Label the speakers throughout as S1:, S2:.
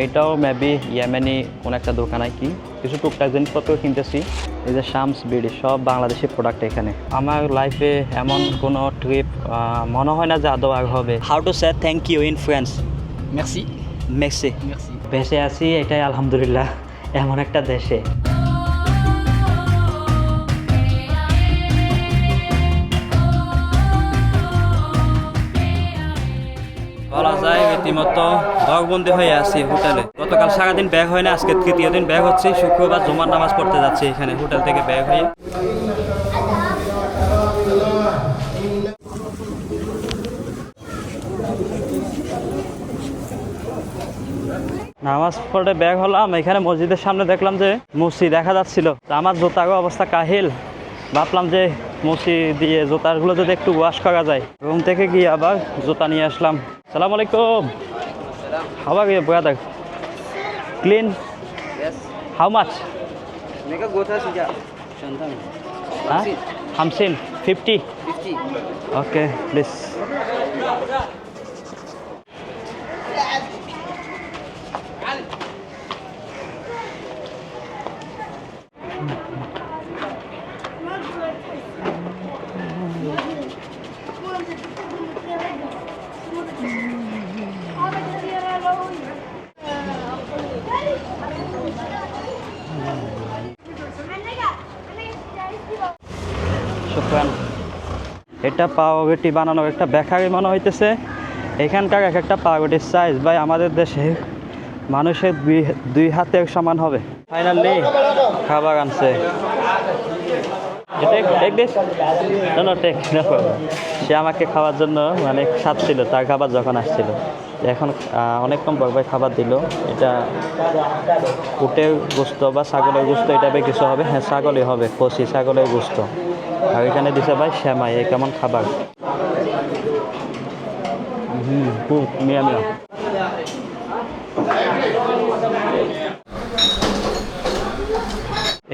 S1: এইটাও maybe Yemeni কোনো একটা দোকান আর কি। কিছু টুকটাক জিনিসপত্র কিনতেছি। এই যে শামস বিড়ি সব বাংলাদেশি প্রোডাক্ট এখানে। আমার লাইফে এমন কোনো ট্রিপ মনে হয় না যে আদৌ আর হবে। How to say thank you in French
S2: মেক্সি
S1: মেক্সি
S2: মেক্সি
S1: বেঁচে আছি এটাই আলহামদুলিল্লাহ। এমন একটা দেশে। রীতিমতো দরবন্দি হয়ে আছি হোটেলে। গতকাল সারাদিন ব্যাগ হয় না, আজকে তৃতীয় দিন ব্যাগ হচ্ছে। শুক্রবার জুমার নামাজ পড়তে যাচ্ছি এখানে হোটেল থেকে ব্যাগ হয়ে। নামাজ পড়ে ব্যাগ হলাম, এখানে মসজিদের সামনে দেখলাম যে মুসি দেখা যাচ্ছিল। আমার জুতারও অবস্থা কাহিল। ভাবলাম যে মুসি দিয়ে জুতাগুলো যদি একটু ওয়াশ করা যায়। রুম থেকে গিয়ে আবার জুতা নিয়ে আসলাম। সালাম আলাইকুম। আবার গিয়ে দেখ ক্লিন হাউ মাছ হামসিন ফিফটি ওকে প্লিজ এটা পাউরুটি বানানোর একটা বেকারি মনে হইতেছে। এখানকার এক একটা পাউরুটির সাইজ ভাই আমাদের দেশে মানুষের দুই- হাতের সমান হবে। ফাইনালি খাবার আনছে। সে আমাকে খাওয়ার জন্য মানে ছিল তার খাবার যখন আসছিল। এখন আহ, অনেকক্ষণ পর খাবার দিল। এটা উটের গোস্ত বা ছাগলের গোস্ত এটা কিছু হবে। হ্যাঁ ছাগলই হবে কষি ছাগলের গোস্ত। আর এখানে দিছে ভাই শ্যামাই এ কেমন খাবার? হুম, খুব মিয়া মিয়া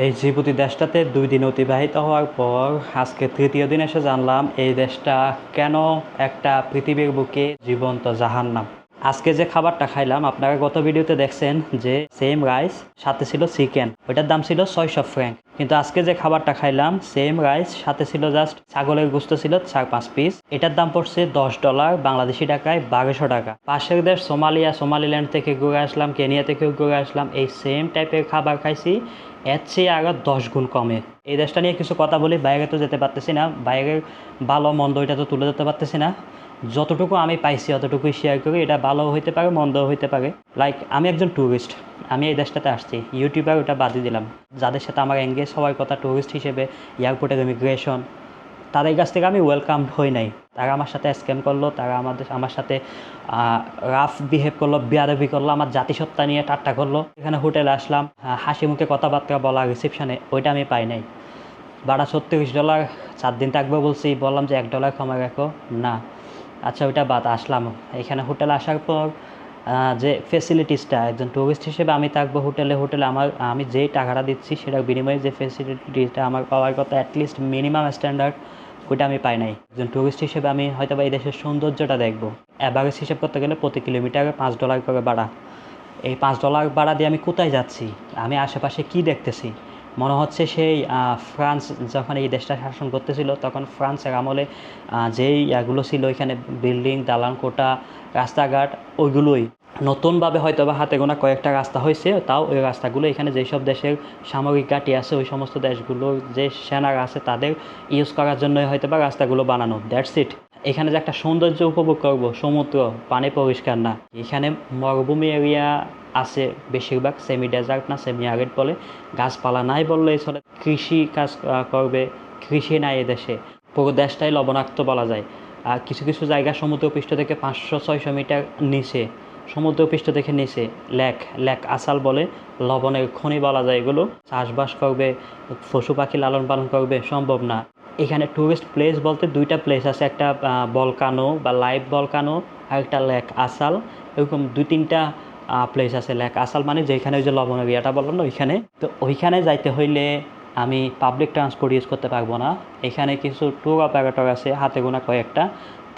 S1: এই জিবুতি দেশটাতে দুই দিন অতিবাহিত হওয়ার পর আজকে তৃতীয় দিন এসে জানলাম এই দেশটা কেন একটা পৃথিবীর বুকে জীবন্ত জাহান্নাম। আজকে যে খাবারটা খাইলাম, আপনারা গত ভিডিওতে দেখছেন যে সেম রাইস সাথে ছিল চিকেন ওইটার দাম ছিল ছয়শো ফ্র্যাঙ্ক কিন্তু আজকে যে খাবারটা খাইলাম সেম রাইস সাথে ছিল জাস্ট ছাগলের গুস্ত ছিল চার পাঁচ পিস এটার দাম পড়ছে দশ ডলার বাংলাদেশি টাকায় বারোশো টাকা। পাশের দেশ সোমালিয়া, সোমালিল্যান্ড থেকে ঘুরে আসলাম, কেনিয়া থেকেও ঘুরে আসলাম, এই সেম টাইপের খাবার খাইছি। এর চেয়ে আরও দশ গুণ কমে। এই দেশটা নিয়ে কিছু কথা বলি, বাইরে তো যেতে পারতেছি না, বাইরের ভালো মন্দ এটা তো তুলে ধরতে পারতেছি না। যতটুকু আমি পাইছি, অতটুকুই শেয়ার করি। এটা ভালো হইতে পারে, মন্দও হইতে পারে। লাইক আমি একজন ট্যুরিস্ট আমি এই দেশটাতে আসছি। ইউটিউবার ওটা বাদই দিলাম। যাদের সাথে আমার এঙ্গেজ হওয়ার কথা ট্যুরিস্ট হিসেবে এয়ারপোর্টের ইমিগ্রেশন তাদের কাছ থেকে আমি ওয়েলকাম হই নাই। তারা আমার সাথে স্ক্যাম করল, তারা আমাদের, আমার সাথে রাফ বিহেভ করল, বিয়াদবি করল, আমার জাতিসত্তা নিয়ে ঠাট্টা করল। এখানে হোটেলে আসলাম হাসি মুখে কথাবার্তা বলা রিসেপশনে ওইটা আমি পাই নাই। ভাড়া ছত্রিশ ডলার চার দিন থাকবে বলছি, বললাম যে এক ডলার ক্ষমা রাখো। না। আচ্ছা ওইটা বাদ, আসলাম। এখানে হোটেলে আসার পর যে ফেসিলিটিসটা একজন টুরিস্ট হিসেবে আমি থাকব হোটেলে হোটেলে আমার, আমি যেই টাকাটা দিচ্ছি, সেটার বিনিময়ে যে ফেসিলিটিটা আমার পাওয়ার কথা অ্যাটলিস্ট মিনিমাম স্ট্যান্ডার্ড ওইটা আমি পাই নাই। একজন টুরিস্ট হিসেবে আমি হয়তো বা এই দেশের সৌন্দর্যটা দেখব। অ্যাভারেজ হিসেব করতে গেলে প্রতি কিলোমিটারে পাঁচ ডলার করে বাড়া। এই পাঁচ ডলার বাড়া দিয়ে আমি কোথায় যাচ্ছি? আমি আশেপাশে কি দেখতেছি? মনে হচ্ছে সেই ফ্রান্স যখন এই দেশটা শাসন করতেছিল, তখন ফ্রান্সের আমলে যেই ইয়াগুলো ছিল এখানে বিল্ডিং, দালান কোটা রাস্তাঘাট, ওইগুলোই। নতুনভাবে হয়তো বা হাতে গোনা কয়েকটা রাস্তা হয়েছে, তাও ওই রাস্তাগুলো এখানে যেসব দেশের সামরিক ঘাঁটি আছে, ওই সমস্ত দেশগুলোর যে সেনারা আছে তাদের ইউজ করার জন্যই হয়তো বা রাস্তাগুলো বানানো। দ্যাটস ইট এখানে যে একটা সৌন্দর্য উপভোগ করব, সমুদ্র, পানি পরিষ্কার না। এখানে মরুভূমি এরিয়া আছে বেশিরভাগ সেমি ডেজার্ট না সেমি আরেড বলে। গাছপালা নাই বললেই চলে কৃষি কাজ করবে, কৃষি নাই এদেশে পুরো দেশটাই লবণাক্ত বলা যায়। আর কিছু কিছু জায়গা সমুদ্রপৃষ্ঠ থেকে পাঁচশো, ছয়শো মিটার নিচে, সমুদ্রপৃষ্ঠ থেকে নিচে, লেক লেক আসাল বলে লবণের খনি বলা যায় এগুলো। চাষবাস করবে, পশু পাখি লালন পালন করবে, সম্ভব না। এখানে টুরিস্ট প্লেস বলতে দুইটা প্লেস আছে, একটা বলকানো বা লাইভ বলকানো আর একটা লেক আসাল। এরকম দুই তিনটা প্লেস আছে লেক আসাল মানে যেখানে ওই যে লবণের ইয়েটা বললাম না, ওইখানে। তো ওইখানে যাইতে হইলে আমি পাবলিক ট্রান্সপোর্ট ইউজ করতে পারব না। এখানে কিছু ট্যুর অপারেটর আছে, হাতে গোনা কয়েকটা।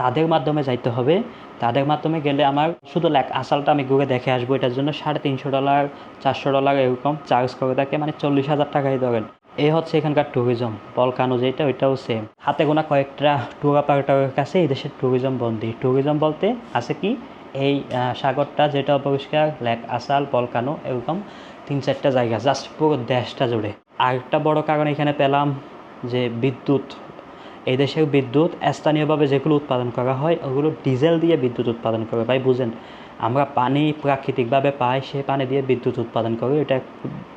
S1: তাদের মাধ্যমে যাইতে হবে। তাদের মাধ্যমে গেলে আমার শুধু লেক আসালটা আমি ঘুরে দেখে আসব, এটার জন্য সাড়ে তিনশো ডলার চারশো ডলার এরকম চার্জ করে থাকে মানে চল্লিশ হাজার টাকাই ধরেন। এই হচ্ছে এখানকার ট্যুরিজম বলকানো যেটা, ওইটাও সেম হাতে গোনা কয়েকটা ট্যুর অপারেটরের কাছে এই দেশের ট্যুরিজম বন্দি। ট্যুরিজম বলতে আছে কি? এই সাগরটা যেটা অপরিষ্কার, লেক, আসাল, বলকানো, এরকম তিন চারটা জায়গা, জাস্ট পুরো দেশটা জুড়ে। আরেকটা বড় কারণ এখানে পেলাম যে বিদ্যুৎ। এই দেশের বিদ্যুৎ, স্থানীয়ভাবে যেগুলো উৎপাদন করা হয়, ওগুলো ডিজেল দিয়ে বিদ্যুৎ উৎপাদন করে। ভাই, বুঝেন, আমরা পানি প্রাকৃতিকভাবে পাই, সে পানি দিয়ে বিদ্যুৎ উৎপাদন করি, এটা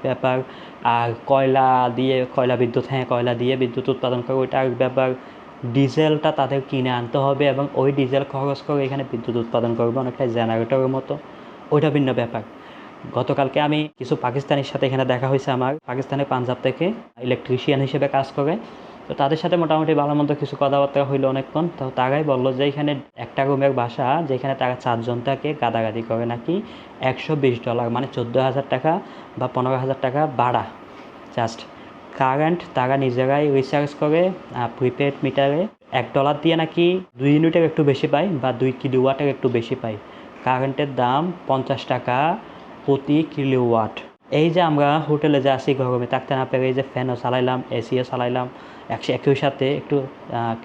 S1: ব্যাপার। আর কয়লা দিয়ে, কয়লা বিদ্যুৎ হ্যাঁ কয়লা দিয়ে বিদ্যুৎ উৎপাদন করে, ওইটা ব্যাপার। ডিজেলটা তাদের কিনে আনতে হবে এবং ওই ডিজেল খরচ করে এখানে বিদ্যুৎ উৎপাদন করবে অনেকটা জেনারেটরের মতো। ওইটা ভিন্ন ব্যাপার। গতকালকে আমি কিছু পাকিস্তানির সাথে এখানে দেখা হয়েছে আমার। পাকিস্তানের পাঞ্জাব থেকে ইলেকট্রিশিয়ান হিসেবে কাজ করে। তো তাদের সাথে মোটামুটি ভালো মন্দ কিছু কথাবার্তা হইল অনেকক্ষণ। তো তারাই বলল যে এখানে একটা রুমের বাসা যেখানে তারা চারজন থাকে, গাদাগাদি করে নাকি একশো বিশ ডলার মানে চোদ্দ হাজার টাকা বা পনেরো হাজার টাকা ভাড়া। জাস্ট কারেন্ট তারা নিজেরাই রিচার্জ করে প্রিপেড মিটারে এক ডলার দিয়ে নাকি দুই ইউনিটের একটু বেশি পায় বা দুই কিলোওয়াটের একটু বেশি পায়। কারেন্টের দাম পঞ্চাশ টাকা প্রতি কিলোওয়াট। এই যে আমরা হোটেলে যে আসি গরমে থাকতে না পেরে এই যে ফ্যানও চালাইলাম এসিও চালাইলাম, একশো একই সাথে একটু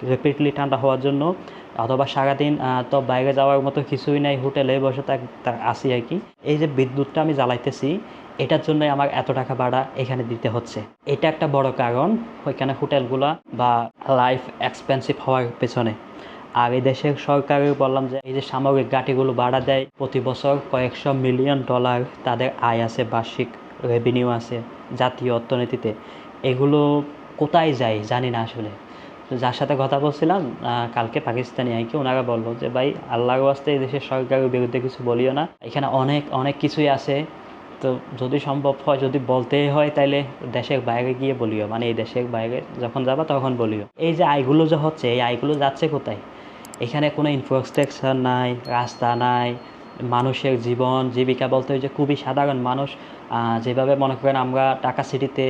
S1: রেপিডলি ঠান্ডা হওয়ার জন্য, অথবা সারাদিন তো বাইরে যাওয়ার মতো কিছুই নাই, হোটেলে বসে থাক, তা- আসি আর কি। এই যে বিদ্যুৎটা আমি জ্বালাইতেছি এটার জন্য আমার এত টাকা ভাড়া এখানে দিতে হচ্ছে। এটা একটা বড় কারণ, ওইখানে হোটেলগুলো বা লাইফ এক্সপেন্সিভ হওয়ার পেছনে। আর এই দেশের সরকারের বললাম যে, এই যে সামগ্রিক ঘাটিগুলো ভাড়া দেয়, প্রতি বছর কয়েকশো মিলিয়ন ডলার তাদের আয় আছে, বার্ষিক রেভিনিউ আছে জাতীয় অর্থনীতিতে। এগুলো কোথায় যায় জানি না আসলে। যার সাথে কথা বলছিলাম কালকে পাকিস্তানি আইকে ওনারা বলল যে, ভাই, আল্লাহর ওয়াস্তে এই দেশের সরকারের বিরুদ্ধে কিছু বলিও না। এখানে অনেক অনেক কিছুই আছে তো যদি সম্ভব হয়, যদি বলতেই হয়, তাইলে দেশের বাইরে গিয়ে বলিও। মানে এই দেশের বাইরে যখন যাবা, তখন বলিও। এই যে আয়গুলো যে হচ্ছে, এই আয়গুলো যাচ্ছে কোথায়? এখানে কোনো ইনফ্রাস্ট্রাকচার নাই, রাস্তা নাই, মানুষের জীবন, জীবিকা বলতে যে খুবই সাধারণ মানুষ যেভাবে মনে করেন আমরা টাকা সিটিতে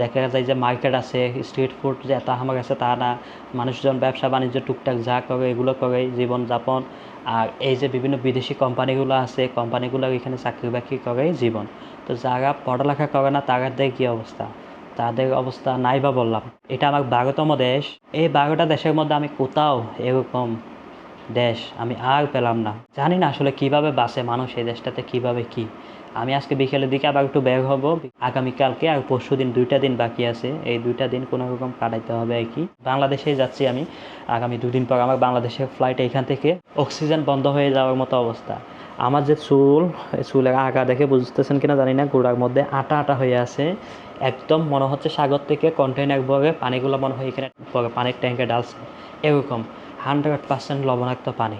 S1: দেখা যায় যে মার্কেট আছে স্ট্রিট ফুড যে এত আমার কাছে তা না। মানুষজন ব্যবসা বাণিজ্য, টুকটাক যা করে, এগুলো করে জীবনযাপন। আর এই যে বিভিন্ন বিদেশি কোম্পানিগুলো আছে, কোম্পানিগুলো এখানে চাকরি বাকরি করে জীবন। তো যারা পড়ালেখা করে না, তাদের কী অবস্থা? তাদের অবস্থা নাই বা বললাম। এটা আমার বারোতম দেশ। এই বারোটা দেশের মধ্যে আমি কোথাও এরকম দেশ আমি আর পেলাম না। জানি না আসলে কীভাবে বাসে মানুষ এই দেশটাতে, কীভাবে কি? আমি আজকে বিকেলের দিকে আবার একটু বের হব। আগামীকালকে আর পরশু দিন দুইটা দিন বাকি আছে। এই দুইটা দিন কোনো রকম কাটাইতে হবে আর কি। বাংলাদেশেই যাচ্ছি আমি। আগামী দুদিন পর আমার বাংলাদেশের ফ্লাইট এখান থেকে অক্সিজেন বন্ধ হয়ে যাওয়ার মতো অবস্থা। আমার যে চুল চুলের আগা দেখে বুঝতেছেন কিনা জানি না। গোড়ার মধ্যে আটা আটা হয়ে আছে। একদম মনে হচ্ছে সাগর থেকে কন্টেনার ভরে পানিগুলো মনে হয় এখানে পানির ট্যাঙ্কে ডালছে এরকম হান্ড্রেড পার্সেন্ট লবণাক্ত পানি।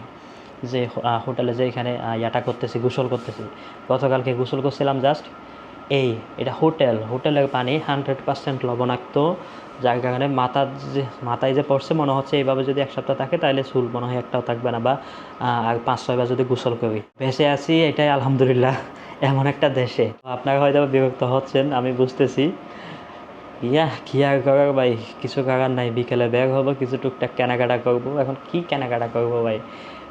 S1: যে হোটেলে যে এখানে ইয়াটা করতেছি, গোসল করতেছি। গতকালকে গোসল করছিলাম জাস্ট এই, এটা হোটেল। হোটেলের পানি হান্ড্রেড পার্সেন্ট লবণাক্ত। যার কারণে মাথা যে, মাথায় যে পড়ছে, মনে হচ্ছে এইভাবে যদি এক সপ্তাহ থাকে, তাহলে চুল মনে হয় একটাও থাকবে না বা আর পাঁচ ছয়বার যদি গোসল করি। ভেসে আছি, এটাই আলহামদুলিল্লাহ, এমন একটা দেশে। আপনারা হয়তো বিরক্ত হচ্ছেন, আমি বুঝতেছি। ইয়া, কি আর করার ভাই? কিছু করার নাই, বিকেলে ব্যাগ হব, কিছু টুকটাক কেনাকাটা করব। এখন কি কেনাকাটা করব ভাই?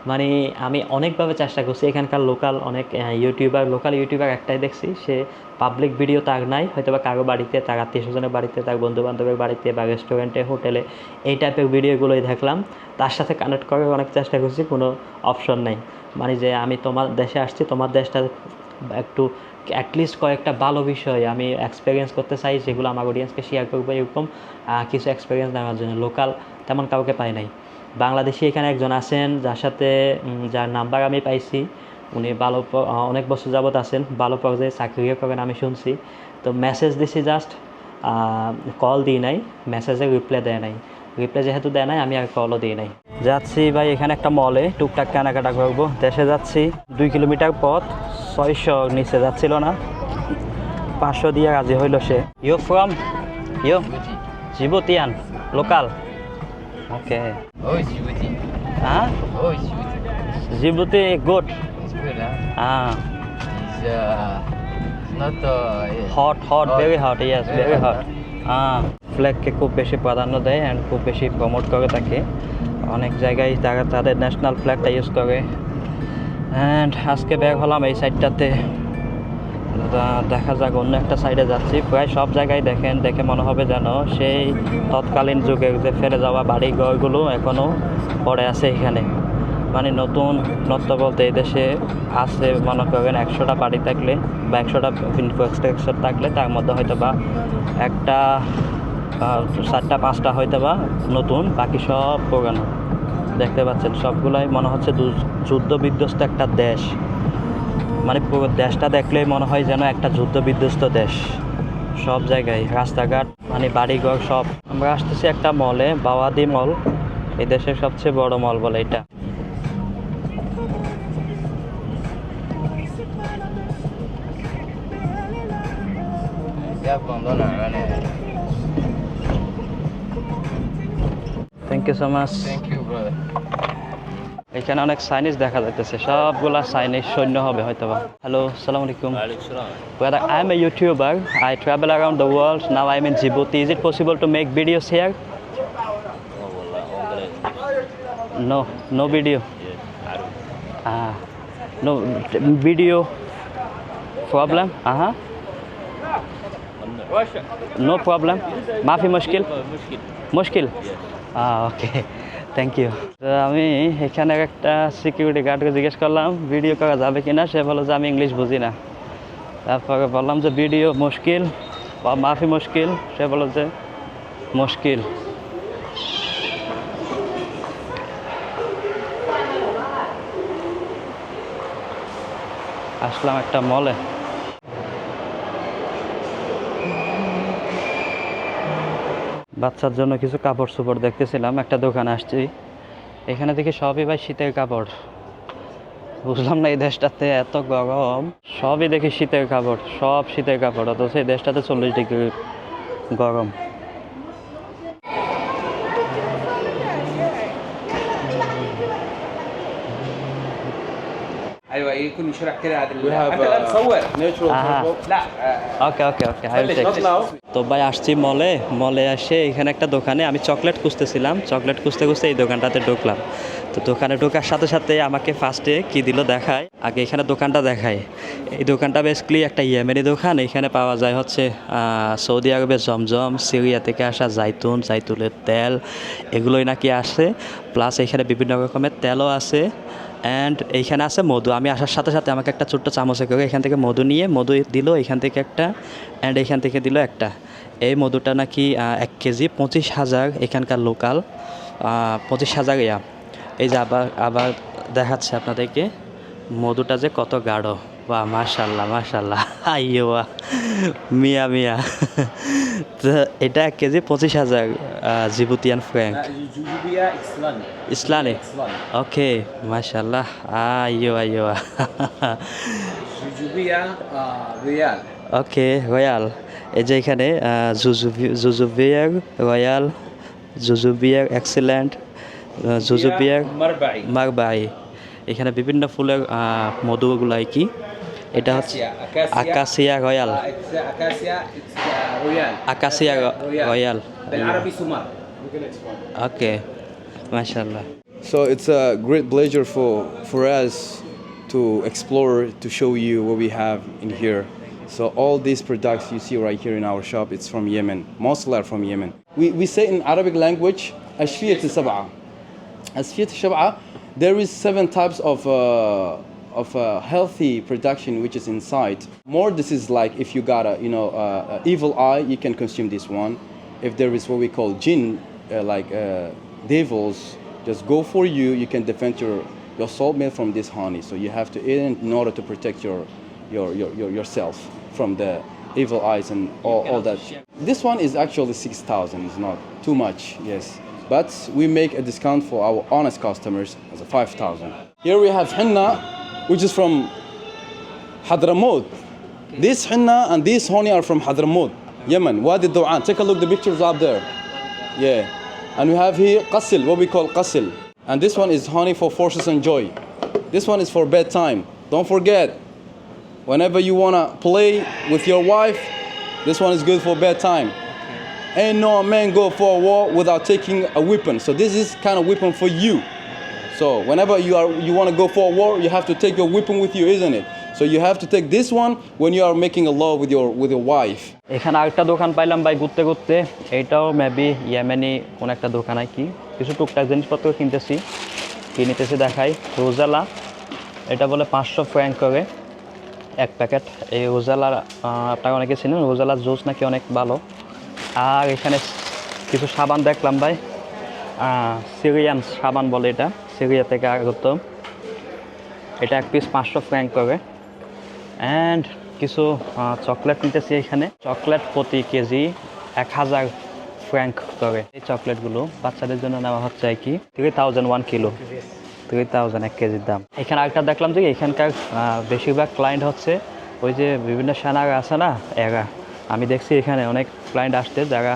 S1: মানে আমি অনেকভাবে চেষ্টা করছি, এখানকার লোকাল অনেক ইউটিউবার লোকাল ইউটিউবার একটাই দেখছি, সে পাবলিক ভিডিও তার নাই হয়তো বা কারও বাড়িতে, তার আত্মীয় স্বজনের বাড়িতে, তার বন্ধু বান্ধবের বাড়িতে বা রেস্টুরেন্টে হোটেলে এই টাইপের ভিডিওগুলোই দেখলাম। তার সাথে কানেক্ট করার অনেক চেষ্টা করছি, কোনো অপশন নেই। মানে যে আমি তোমার দেশে আসছি, তোমার দেশটা একটু অ্যাটলিস্ট কয়েকটা ভালো বিষয় আমি এক্সপিরিয়েন্স করতে চাই, যেগুলো আমার অডিয়েন্সকে শেয়ার করব এরকম কিছু এক্সপিরিয়েন্স নেওয়ার জন্য। লোকাল তেমন কাউকে পাই নাই। বাংলাদেশি এখানে একজন আছেন যার সাথে যার নাম্বার আমি পাইছি। উনি ভালো অনেক বছর যাবত আছেন ভালো পর্যায়ে চাকরিও করেন আমি শুনছি। তো মেসেজ দিছি জাস্ট কল দিই নাই মেসেজে রিপ্লাই দেয় নাই। রিপ্লাই যেহেতু দেয় নাই আমি আর কলও দিই নাই। যাচ্ছি ভাই এখানে একটা মলে টুকটাক কেনাকাটা করব। দেশে যাচ্ছি দুই কিলোমিটার পথ ছয়শো নিচে যাচ্ছিল না। পাঁচশো দিয়ে রাজি হইল সে। You from you Djiboutian local okay
S2: Oh, Djibouti. Djibouti.
S1: Good
S2: It's good, huh?
S1: হ্যাঁ
S2: It's, uh, it's not, uh, yeah.
S1: Hot hot
S2: Hot.
S1: Very hot yes
S2: Very
S1: very
S2: hot,
S1: হ্যাঁ ফ্ল্যাগকে খুব বেশি প্রাধান্য দেয় অ্যান্ড খুব বেশি প্রমোট করে থাকে অনেক জায়গায় তারা তাদের ন্যাশনাল ফ্ল্যাগটা ইউজ করে অ্যান্ড আজকে বের হলাম এই সাইডটাতে দেখা যাক, অন্য একটা সাইডে যাচ্ছি। প্রায় সব জায়গায় দেখেন, দেখে মনে হবে যেন সেই তৎকালীন যুগে যে ফেলে যাওয়া বাড়ি ঘরগুলো এখনও পড়ে আছে এখানে। মানে নতুন নত্য বলতে এই দেশে আছে, মনে করেন একশোটা বাড়ি থাকলে বা একশোটা ইনফ্রাস্ট্রাকচার থাকলে, তার মধ্যে হয়তো বা একটা চারটা, পাঁচটা হয়তো বা নতুন, বাকি সব পুরানো। দেখতে পাচ্ছেন, সবগুলাই মনে হচ্ছে যুদ্ধ বিধ্বস্ত একটা দেশ। মানে পুরো দেশটা দেখলেই মনে হয় যেন একটা যুদ্ধ বিধ্বস্ত দেশ সব জায়গায় রাস্তাঘাট মানে বাড়িঘর সব আমরা আসতেছি একটা মলে বাওয়াদি মল এই দেশের সবচেয়ে বড় মল বলে এটা। Thank you so
S2: much you, brother.
S1: এখানে অনেক সাইনিজ দেখা যাইতেছে। সবগুলা সাইনিজ সৈন্য হবে হয়তো বা হ্যালো সালাম আলাইকুম weather I am a YouTuber I travel around the world now I mean Djibouti is it possible to make video share no no video no video problem aha no problem মাফি মুশকিল মুশকিল ওকে thank you তো আমি এখানে একটা security গার্ডকে জিজ্ঞেস করলাম, video করা যাবে কিনা? সে বলো যে, আমি ইংলিশ বুঝি না। তারপরে বললাম যে, ভিডিও মুশকিল বা মাফি মুশকিল? সে বলল যে, মুশকিল। আসলাম একটা মলে বাচ্চার জন্য কিছু কাপড় চোপড় দেখতেছিলাম একটা দোকানে আসছি এখানে দেখি সবই ভাই শীতের কাপড় বুঝলাম না এই দেশটাতে এত গরম সবই দেখি শীতের কাপড় সব শীতের কাপড় অথচ এই দেশটাতে চল্লিশ ডিগ্রি গরম
S3: ايوه يكون يشرح كده عادل
S4: We have
S3: انت لا
S4: uh,
S3: تصور
S4: natural
S1: Aha.
S4: purple.
S3: لا آه،
S1: ওকে ওকে ওকে তো ভাই, আসছি মলে মলে এসে এখানে একটা দোকানে আমি চকলেট খুঁজতেছিলাম। চকলেট খুঁজতে খুঁজতে এই দোকানটাতে ঢুকলাম। তো দোকানে ঢোকার সাথে সাথে আমাকে ফার্স্টে কী দিল দেখায়। আগে এখানে দোকানটা দেখায়। এই দোকানটা বেসিক্যালি একটা ইয়ামেরি দোকান। এখানে পাওয়া যায় হচ্ছে সৌদি আরবে জমজম, সিরিয়া থেকে আসা জাইতুন, জাইতুলের তেল, এগুলোই নাকি আসে। প্লাস এখানে বিভিন্ন রকমের তেলও আছে। অ্যান্ড এইখানে আছে মধু। আমি আসার সাথে সাথে আমাকে একটা ছোট্ট চামচে করে এখান থেকে মধু নিয়ে, মধু দিল, এখান থেকে একটা অ্যান্ড এখান থেকে দিল একটা। এই মধুটা নাকি এক কেজি, পঁচিশ হাজার এখানকার লোকাল পঁচিশ হাজার ইয়া। এই যে আবার আবার দেখাচ্ছে আপনাদেরকে, মধুটা যে কত গাঢ়। বা মাশাল্লাহ মাশাল্লাহ। আইয়ো মিয়া মিয়া। এটা এক কেজি পঁচিশ হাজার জিবুতিয়ান ফ্র্যাঙ্ক।
S4: ইসলানি।
S1: ওকে মাশাল্লাহ
S4: আইও আইও।
S1: ওকে রয়াল। এই যে এখানে জুজুবিয়ার রয়াল জুজুবিয়ার এক্সিলেন্ট জুজুবিয়ার মারবাই এখানে বিভিন্ন ফুলের মধুগুলাই কি? এটা হচ্ছে
S4: اكاسيا اكاسيا
S1: আকাশিয়া রয়্যাল
S4: آه، إكس- اكاسيا إكس- آه، رويال
S1: আকাশিয়া রয়্যাল
S4: بالعربي سمار
S1: ওকে মাশাল্লাহ
S5: So it's a great pleasure for, for us to explore, to show you what we have in here. So all these products you see right here in our shop, it's from Yemen. Mostly are from Yemen. We, we say in Arabic language, أشفية السبعة. أشفية السبعة, there is seven types of, uh, of a healthy production which is inside. More this is like if you got a, you know, uh, a evil eye, you can consume this one. If there is what we call jinn, uh, like uh, devils, just go for you. You can defend your your soul made from this honey. So you have to eat it in order to protect your your, your, your yourself from the evil eyes and all, all that. This one is actually six thousand. It's not too much, yes. But we make a discount for our honest customers as a five thousand. Here we have henna, which is from Hadramaut. This henna and this honey are from Hadramaut, Yemen. Wadi Du'an. Take a look. The pictures up there. Yeah. And we have here qasil, what we call qasil. And this one is honey for forces and joy. This one is for bedtime. Don't forget, whenever you wanna play with your wife, this one is good for bedtime. Ain't no man go for a war without taking a weapon. So this is kind of weapon for you. So whenever you are you want to go for a war, you have to take your weapon with you, isn't it? So you have to take this one when you are making a law with your with your wife.
S1: এখানে আরেকটা দোকান পাইলাম ভাই ঘুরতে ঘুরতে। এইটাও maybe Yemeni কোন একটা দোকান আর কি। কিছু টুকটাক জিনিসপত্র কিনতেছি। কি নিতেছি দেখাই। রোজালা। এটা বলে পাঁচশো ফ্র্যাঙ্ক করে। এক প্যাকেট। এই রোজালার আপনারা অনেকে চিনেন রোজালার জুস নাকি অনেক ভালো। আর এখানে কিছু সাবান দেখলাম ভাই। সিরিয়ান সাবান বলে এটা। সিরিয়া থেকে আগত। এটা এক পিস পাঁচশো ফ্র্যাঙ্ক করে অ্যান্ড কিছু চকলেট নিতেছি এখানে। চকলেট প্রতি কেজি এক হাজার ফ্র্যাঙ্ক করে এই চকলেটগুলো বাচ্চাদের জন্য নেওয়া হচ্ছে কি three thousand one kilo three thousand এক কেজির দাম। এখানে আরেকটা দেখলাম যে এখানকার বেশিরভাগ ক্লায়েন্ট হচ্ছে ওই যে বিভিন্ন সেনারা আছে না, এরা। আমি দেখছি এখানে অনেক ক্লায়েন্ট আসতে যারা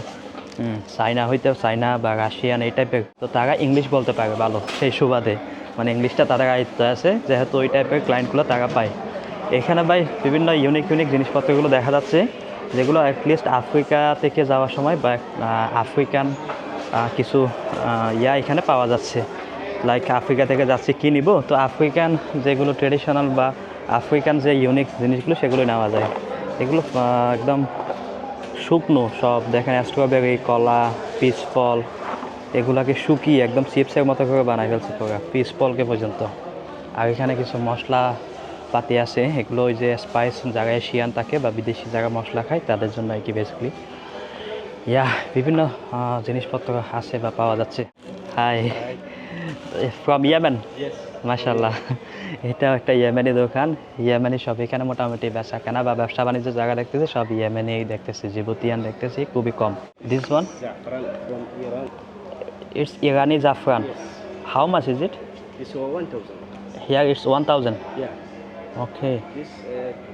S1: চাইনা হইতে চাইনা বা রাশিয়ান এই টাইপের তো তারা ইংলিশ বলতে পারে ভালো, সেই সুবাদে। মানে ইংলিশটা তাদের আয়ত্ত আছে, যেহেতু ওই টাইপের ক্লায়েন্টগুলো তারা পায়। এখানে ভাই বিভিন্ন ইউনিক ইউনিক জিনিসপত্রগুলো দেখা যাচ্ছে, যেগুলো অ্যাটলিস্ট আফ্রিকা থেকে যাওয়ার সময় বা আফ্রিকান কিছু ইয়া এখানে পাওয়া যাচ্ছে। লাইক আফ্রিকা থেকে যাচ্ছি, কী নিব? তো আফ্রিকান যেগুলো ট্রেডিশনাল বা আফ্রিকান যে ইউনিক জিনিসগুলো সেগুলো নেওয়া যায়। এগুলো একদম শুকনো সব। দেখেন স্ট্রবেরি কলা, পিচ ফল, এগুলাকে শুকিয়ে একদম চিপসের মতো করে বানাই ফেলছে তোরা পিচ ফলকে পর্যন্ত। আর এখানে কিছু মশলা পাতি আছে, এগুলো ওই যে স্পাইস যারা এশিয়ান থাকে বা বিদেশি যারা মশলা খায়, তাদের জন্য আর কি বেসিকলি ইয়া বিভিন্ন জিনিসপত্র আছে বা পাওয়া যাচ্ছে। হাই ফ্রম ইয়ামেন মাশাল্লাহ এটাও একটা ইয়েমেনি দোকান। ইয়েমেনি সব এখানে মোটামুটি বেচা কেনা বা ব্যবসা বাণিজ্য জায়গা দেখতেছি সব ইয়েমেনি দেখতেছি জিবুতিয়ান দেখতেছি খুবই কম।
S3: This one.
S1: ইটস ইরানি জাফরান how much is it
S3: This one 1,000.
S1: Here it's one
S3: thousand
S1: okay
S3: This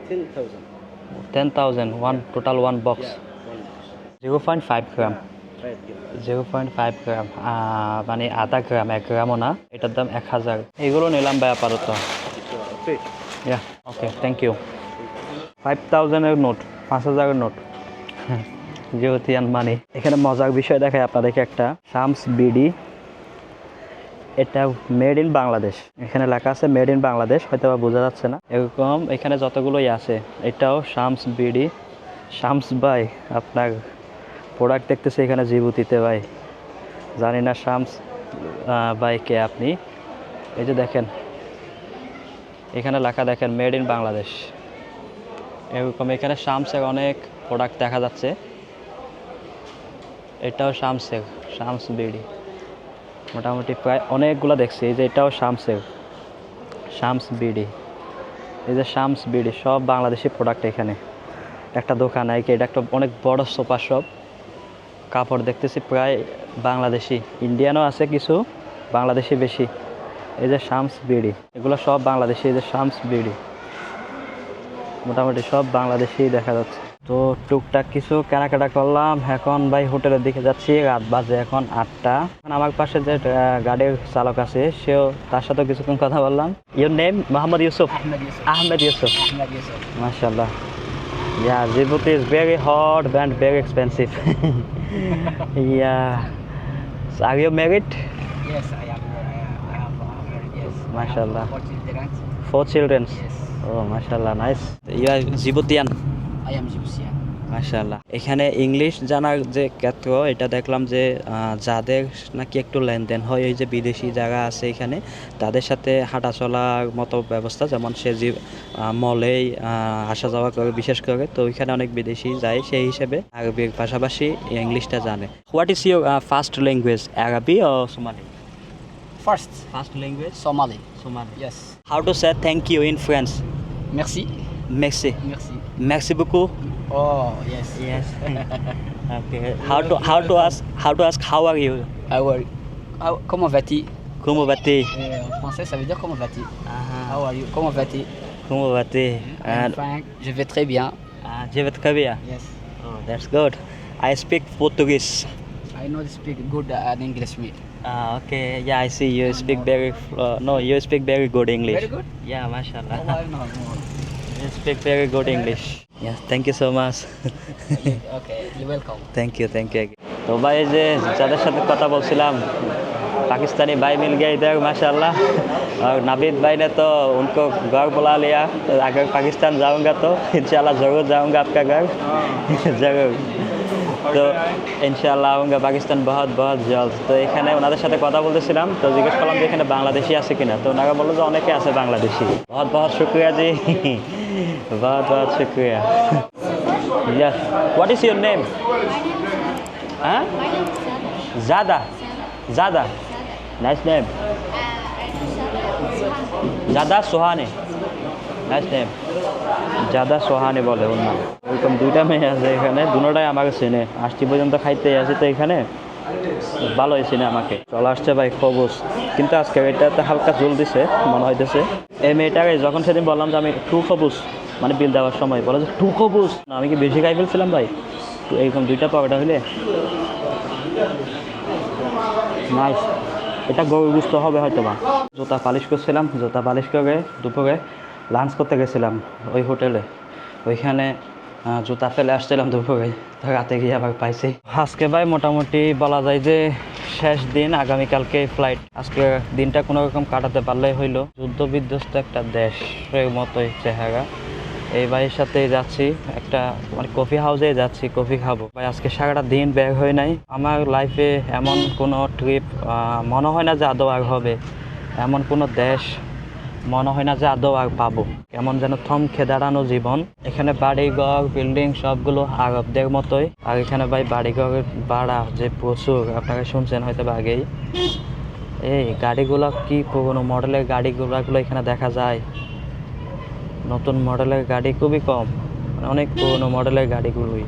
S3: 10,000.
S1: Ten thousand one
S3: total one
S1: box zero point
S3: five gram.
S1: Zero point five gram মানে আধা গ্রাম এক গ্রামও না এটার দাম এক হাজার। এগুলো নিলাম ভাই আপাতত.
S3: Yeah okay
S1: thank you five থাউজেন্ডের note পাঁচ হাজারের নোট জিওতিয়ান মানি এখানে মজার বিষয় দেখায় আপনাদেরকে একটা। শামস বিডি এটা মেড ইন বাংলাদেশ এখানে লেখা আছে মেড ইন বাংলাদেশ হয়তো বোঝা যাচ্ছে না। এরকম এখানে যতগুলোই আছে এটাও শামস বিডি শামস ভাই আপনার প্রোডাক্ট দেখতেছে এখানে জিবুতিতে ভাই। জানি না শামস আহ, ভাই কে আপনি? এই যে দেখেন এখানে লেখা দেখেন মেড ইন বাংলাদেশ এরকম এখানে শামসের অনেক প্রোডাক্ট দেখা যাচ্ছে। এটাও শামসের শামস বিডি। মোটামুটি প্রায় অনেকগুলো দেখছি এই যে এটাও শামসের শামস বিডি। এই যে শামস বিডি সব বাংলাদেশি প্রোডাক্ট এখানে। একটা দোকান আর কি এটা একটা অনেক বড় সোফা শপ। কাপড় দেখতেছি প্রায় বাংলাদেশি ইন্ডিয়ানও আছে কিছু বাংলাদেশি বেশি। এই যে শামস বিডি এগুলো সব বাংলাদেশি এই যে শামস বিডি। মোটামুটি সব বাংলাদেশি দেখা যাচ্ছে। তো টুকটাক কিছু কেনাকাটা করলাম এখন ভাই হোটেলের দিকে যাচ্ছি রাত বাজে এখন আটটা। আমার পাশে যে গাড়ির চালক আছে সেও তার সাথে কিছুক্ষণ কথা বললাম। Your name
S4: Mohammed Yusuf. Ahmed Yusuf.
S1: MashaAllah. Yeah, Djibouti is very hot and very expensive. yeah. So are you married?
S4: Yes, I am. Uh, I have uh, married, yes. I have
S1: Mashallah.
S4: Four children.
S1: Four children.
S4: Yes.
S1: Oh, mashallah, nice. You are Djiboutian.
S4: I am Egyptian.
S1: মাশাল্লাহ এখানে English জানার যে ক্ষেত্র এটা দেখলাম যে যাদের নাকি একটু লেনদেন হয় এই যে বিদেশি জায়গা আছে এখানে তাদের সাথে হাঁটা চলার মতো ব্যবস্থা যেমন সে যে মলেই আসা যাওয়া করে বিশেষ করে তো ওইখানে অনেক বিদেশি যায় সেই হিসেবে আরবির পাশাপাশি ইংলিশটা জানে। What is your first language আরবি ও Somali
S4: first
S1: first language
S4: Somali.
S1: Somali
S4: Yes.
S1: How to say thank you in French
S4: Merci.
S1: মেক্সি মেক্সি বুকু
S4: Oh, yes.
S1: Yes. okay. How to how to ask how to ask how are you?
S4: How are how, Comment vas-tu
S1: Como va-t-il?
S4: Euh, En français, ça veut dire comment vas-tu
S1: Ah,
S4: How are you Comment vas-tu
S1: como va-t-il? And
S4: fine. Je vais très bien.
S1: ah, je vais très bien.
S4: Yes.
S1: Oh, that's good. I speak Portuguese.
S4: I know to speak good uh, English. Me.
S1: Uh, okay, yeah, I see you speak very, uh, no, you speak very good English.
S4: Very good?
S1: Yeah, mashallah.
S4: Oh, I know more.
S1: you speak very good English. Yes, thank you so much.
S4: okay, you're welcome.
S1: Thank you thank you তো ভাই এই যে যাদের সাথে কথা বলছিলাম पाकिस्तानी भाई मिल गया इधर माशाल्लाह और नाबिद भाई ने तो उनको घर बुला लिया तो अगर पाकिस्तान जाऊंगा तो इंशाल्लाह ज़रूर जाऊंगा आपका घर ज़रूर তো ইনশাআল্লাহ আউঙ্গা পাকিস্তান বহুত বহুত জলদ তো এখানে ওনাদের সাথে কথা বলতেছিলাম তো জিজ্ঞেস করলাম যে এখানে বাংলাদেশি আছে কিনা তো ওনারা বললো যে অনেকে আছে বাংলাদেশি বহুত বহুত শুক্রিয়া জি বহুত শুক্রিয়া Yes. What is your name? Huh? Zada. Zada. Nice name. জাদা সোহানে নাইস নেম জাদা সোহানে বলে ওর নাম ওরকম দুইটা মেয়ে আছে এখানে দুটাই আমাকে চেনে আসছি পর্যন্ত খাইতে, আসি তো এখানে ভালোই চেনে আমাকে। চলে আসছে ভাই খবুজ কিন্তু আজকে এটাতে হালকা জল দিছে, মনে হইতেছে। এই মেয়েটাকে যখন সেদিন বললাম যে আমি টু খবুজ মানে বিল দেওয়ার সময়, বলে যে টু খবুজ? আমি কি বেশি খাই ফেলছিলাম ভাই? তো এইরকম দুইটা পকেটা হইলে? নাইস এটা গরু গুস্ত হবে হয়তো বা জুতা পালিশ করছিলাম, জুতা পালিশ করে দুপুরে লাঞ্চ করতে গেছিলাম ওই হোটেলে ওইখানে জুতা ফেলে আসছিলাম দুপুরে রাতে গিয়ে আবার পাইছি। আজকে ভাই মোটামুটি বলা যায় যে শেষ দিন, আগামীকালকে ফ্লাইট আজকে দিনটা কোনো রকম কাটাতে পারলেই হইল। যুদ্ধ বিধ্বস্ত একটা দেশ এর মতোই চেহারা। এই ভাইয়ের সাথে যাচ্ছি, একটা মানে কফি হাউসে যাচ্ছি কফি খাব। ভাই, আজকে সারাটা দিন বের হয়ে নাই। আমার লাইফে এমন কোনো ট্রিপ মনে হয় না যে আদৌ আর হবে। এমন কোনো দেশ মনে হয় না যে আদৌ আর পাবো। কেমন যেন থমকে দাঁড়ানো জীবন। এখানে বাড়িঘর বিল্ডিং সবগুলো আরবদের মতোই। আর এখানে ভাই বাড়িঘরের ভাড়া যে প্রচুর, আপনারা শুনছেন হয়তো আগেই। এই গাড়িগুলো কি পুরোনো মডেলের গাড়িগুলোগুলো এখানে দেখা যায়। নতুন মডেলের গাড়ি খুবই কম মানে অনেক পুরনো মডেলের গাড়িগুলোই।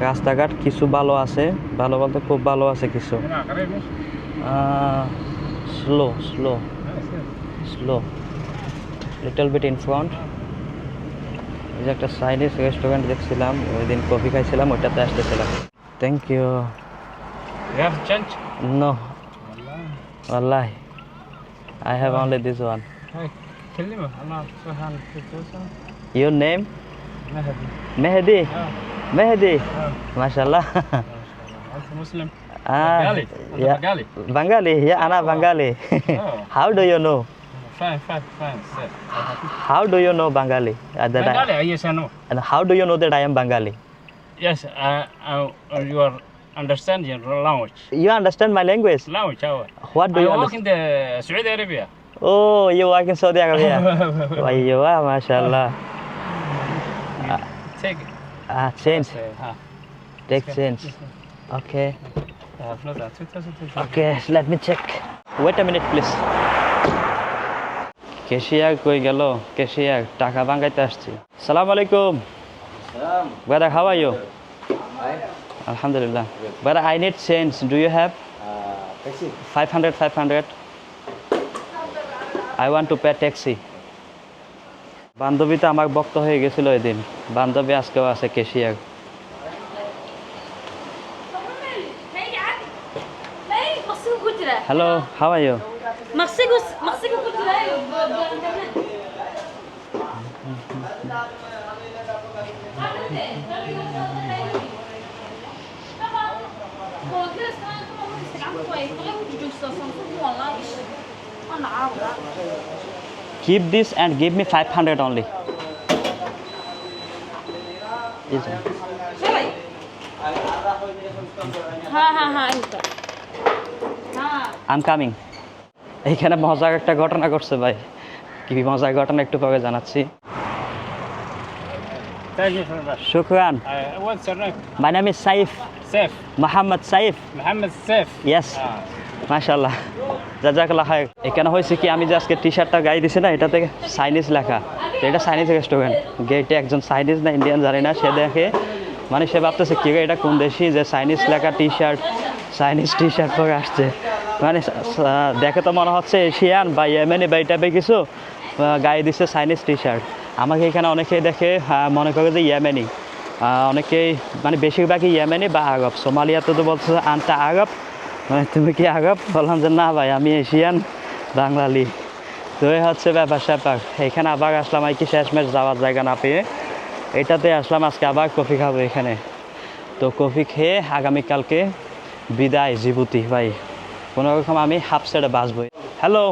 S1: রাস্তাঘাট কিছু ভালো আছে, ভালো বলতে খুব ভালো আছে কিছু। slow slow. Slow. Little bit in front. এই যে একটা চাইনিজ রেস্টুরেন্ট দেখছিলাম ওই দিন কফি খাইছিলাম ওইটাতে আসতেছিলাম। Thank you no
S3: wallah I have only this
S1: one your
S3: name
S1: Mehedi Mehedi মাশাল্লাহ
S3: Muslim
S1: Ah,
S3: Bengali?
S1: Yeah.
S3: Bengali?
S1: Bengali, yeah, Anna Bengali. How do you know?
S3: Fine, fine, fine. sir.
S1: How do you know Bengali? Uh, that I-
S3: Bengali, yes, I know.
S1: and how do you know that I am Bengali?
S3: Yes, uh, uh, you are understand your language.
S1: You understand my language?
S3: Language, how?
S1: What do
S3: I
S1: you
S3: work
S1: understand?
S3: in the Saudi Arabia.
S1: Oh, you work in Saudi Arabia. Why you are, mashallah.
S3: Take.
S1: Ah, change.
S3: Uh.
S1: Take change. Okay.
S3: Uh, float down. Two thousand, two thousand.
S1: Okay, let me check. Wait a minute, please. Cashier কই গেল cashier টাকা ভাঙাইতে আসছি সালাম আলাইকুম you আলহামদুলিল্লাহ I need change do you have five hundred five hundred I want to pay taxi বান্ধবী তো আমার বক্ত হয়ে গেছিল এদিন বান্ধবী আজকেও আছে cashier how are you
S6: Maqsigu maqsiga ku jira.
S1: keep this and give me 500 only one.
S6: হ্যাঁ হ্যাঁ হ্যাঁ হ্যাঁ
S1: আম কামিং এইখানে মজার একটা ঘটনা ঘটছে ভাই। কি মজার ঘটনা একটু পরে জানাচ্ছি. শুক্রান।
S3: Uh, what's your name?
S1: My নাম is Saif
S3: Saif.
S1: Mohammed Saif
S3: Mohammed Saif.
S1: Yes
S3: Ah.
S1: মাশাল্লাহ জাজাকাল্লাহ খায় এখানে হয়েছে কি আমি যে আজকে টি শার্টটা গাই দিছি না এটাতে চাইনিজ লেখা। এটা চাইনিজ রেস্টুরেন্ট গেটে একজন চাইনিজ না ইন্ডিয়ান জানি না সে দেখে। মানে সে ভাবতেছে কি এটা কোন দেশি? যে চাইনিজ লেখা T shirt Chinese T shirt পরে আসছে। মানে দেখে তো মনে হচ্ছে এশিয়ান বা ইয়েমেনি বা এই টাইপের কিছু গায়ে দিচ্ছে চাইনিজ টি শার্ট আমাকে এখানে অনেকেই দেখে মনে করে যে ইয়েমেনি। অনেকেই মানে বেশিরভাগই ইয়েমেনি বা আরব। সোমালিয়াতে তো বলছে আনটা আরব। মানে তুমি কি আরব? বললাম যে না ভাই, আমি এশিয়ান, বাঙালি। তো এই হচ্ছে ব্যাপার স্যাপার। এখানে আবার আসলাম আর কি শেষমেশ যাওয়ার জায়গা না পেয়ে। এটাতে আসলাম আজকে আবার কফি খাব এখানে। তো কফি খেয়ে আগামীকালকে বিদায়, জিবুতি ভাই। কোনো রকম আমি হাফ সাইডে বাঁচবো
S6: hello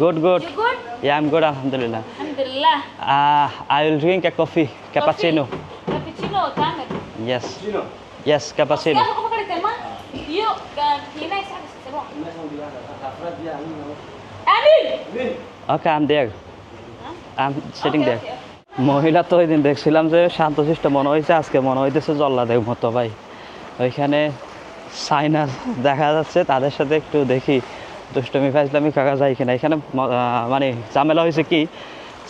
S6: good good
S1: yeah I'm good আলহামদুলিল্লাহ I will drink coffee cappuccino yes yes cappuccino okay um
S6: দেখ
S1: আম
S6: সেটিং দেখ
S1: মহিলা তো ওই দিন দেখছিলাম যে শান্তশিষ্ট মনে হয়েছে আজকে মনে হইতেছে জল্লা দেখ মতো ভাই। ওইখানে সাইনার দেখা যাচ্ছে, তাদের সাথে একটু দেখি। দুষ্টমি ফাইজলামি কাকা যায় কিনা। এখানে মানে ঝামেলা হয়েছে কি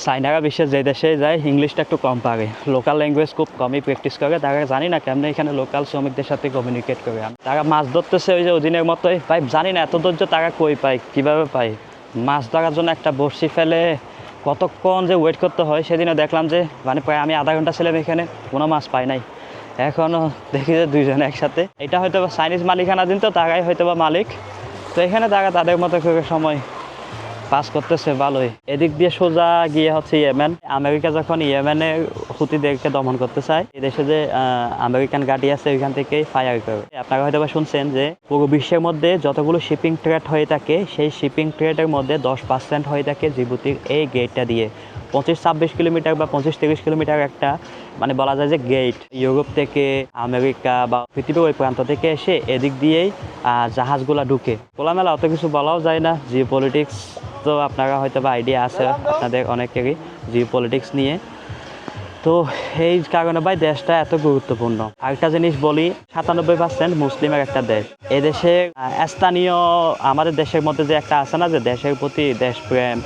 S1: চাইনারা বিশ্বের যে দেশে যায়, ইংলিশটা একটু কম পারে। লোকাল ল্যাঙ্গুয়েজ খুব কমই প্র্যাকটিস করে। তারা জানি না কেমন এখানে লোকাল শ্রমিকদের সাথে কমিউনিকেট করে। তারা মাছ ধরতেছে ওই যে অধীনের মতোই। ভাই, জানি না এত ধৈর্য তারা কই পায়, কীভাবে পায়? মাছ ধরার জন্য একটা বড়শি ফেলে কতক্ষণ যে ওয়েট করতে হয়, সেদিনও দেখলাম যে মানে প্রায় আমি আধা ঘণ্টা ছিলাম এখানে, কোনো মাছ পাই নাই। এখনও দেখি যে দুইজন একসাথে। এটা হয়তো বা চাইনিজ মালিকানা দিন তো, তারাই হয়তো বা মালিক। তো এখানে তারা তাদের মতো করে সময় পাস করতেছে, ভালোই। এদিক দিয়ে সোজা গিয়ে হচ্ছে ইয়েমেন। আমেরিকা যখন ইয়েমেনের হুতিদেরকে দমন করতে চায়, এই দেশে যে আমেরিকান গাড়ি আছে, ওইখান থেকে ফায়ার করে। আপনারা হয়তো বা শুনছেন যে, পুরো বিশ্বের মধ্যে যতগুলো শিপিং ট্রেড হয়ে থাকে, সেই শিপিং ট্রেডের মধ্যে দশ পার্সেন্ট হয়ে থাকে জিবুতির এই গেটটা দিয়ে। পঁচিশ ছাব্বিশ কিলোমিটার বা পঁচিশ তিরিশ কিলোমিটার একটা মানে বলা যায় যে গেট ইউরোপ থেকে আমেরিকা বা পৃথিবীর ওই প্রান্ত থেকে এসে এদিক দিয়েই জাহাজগুলা ঢুকে। খোলামেলা অত কিছু বলাও যায় না জিও পলিটিক্স তো আপনারা হয়তো বা আইডিয়া আছে আপনাদের অনেকেরই জিও পলিটিক্স নিয়ে। তো এই কারণে ভাই দেশটা এত গুরুত্বপূর্ণ। আরেকটা জিনিস বলি, সাতানব্বই পার্সেন্ট মুসলিমের একটা দেশ। এ দেশে স্থানীয় আমাদের দেশের মধ্যে যে একটা আছে না, যে দেশের প্রতি দেশপ্রেম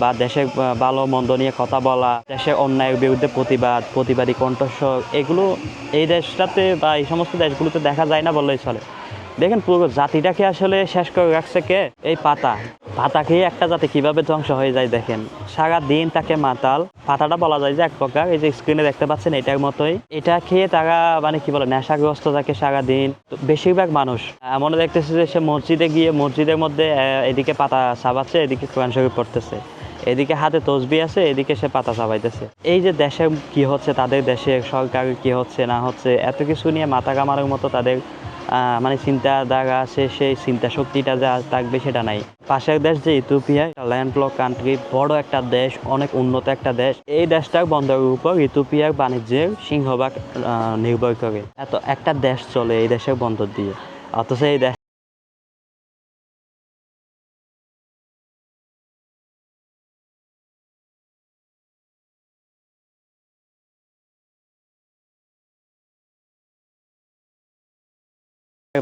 S1: বা দেশে ভালো মন্দ নিয়ে কথা বলা, দেশে অন্যায়ের বিরুদ্ধে প্রতিবাদ, প্রতিবাদী কণ্ঠস্বর, এগুলো এই দেশটাতে বা এই সমস্ত দেশগুলোতে দেখা যায় না বললেই চলে। দেখেন, পুরো জাতিটাকে আসলে শেষ করে রাখছে কে? এই পাতা। পাতা খেয়ে একটা জাতি কীভাবে ধ্বংস হয়ে যায় দেখেন। সারা দিন তাকে মাতাল। পাতাটা বলা যায় যে এক প্রকার। এই যে স্ক্রিনে দেখতে পাচ্ছেন, এটার মতোই। এটা খেয়ে তারা মানে কি বলে, নেশাগ্রস্ত থাকে সারা দিন বেশিরভাগ মানুষ। এমন দেখতেছে যে সে মসজিদে গিয়ে মসজিদের মধ্যে এদিকে পাতা সাবাচ্ছে এদিকে কোরআন শরীফ পড়তেছে। এদিকে হাতে তসবি আছে, এদিকে সে পাতা চাবাইতেছে এই যে দেশে কি হচ্ছে, তাদের দেশে সরকার কি হচ্ছে, না হচ্ছে, এত কিছু নিয়ে মাথা কামানোর মতো তাদের আহ, চিন্তা চিন্তাধারা আছে সেই চিন্তা শক্তিটা যা থাকবে সেটা নাই। পাশের দেশ যে ইথিওপিয়া ল্যান্ড ব্লক কান্ট্রি বড় একটা দেশ অনেক উন্নত একটা দেশ। এই দেশটার বন্দরের উপর ইথিওপিয়ার বাণিজ্যের সিংহভাগ নির্ভর করে। এত একটা দেশ চলে এই দেশের বন্দর দিয়ে। অথচ এই দেশ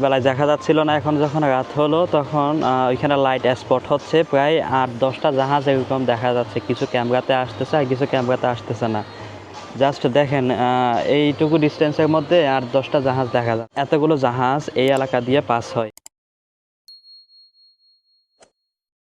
S1: বেলায় দেখা যাচ্ছিল না। এখন যখন রাত হলো, তখন ওইখানে লাইট স্পট হচ্ছে প্রায় আট, দশটা জাহাজ এরকম দেখা যাচ্ছে। কিছু ক্যামেরাতে আসতেছে আর কিছু ক্যামেরাতে আসতেছে না। জাস্ট দেখেন এইটুকু ডিস্টেন্সের মধ্যে আট, দশটা জাহাজ দেখা যায় এতগুলো জাহাজ এই এলাকা দিয়ে পাস হয়।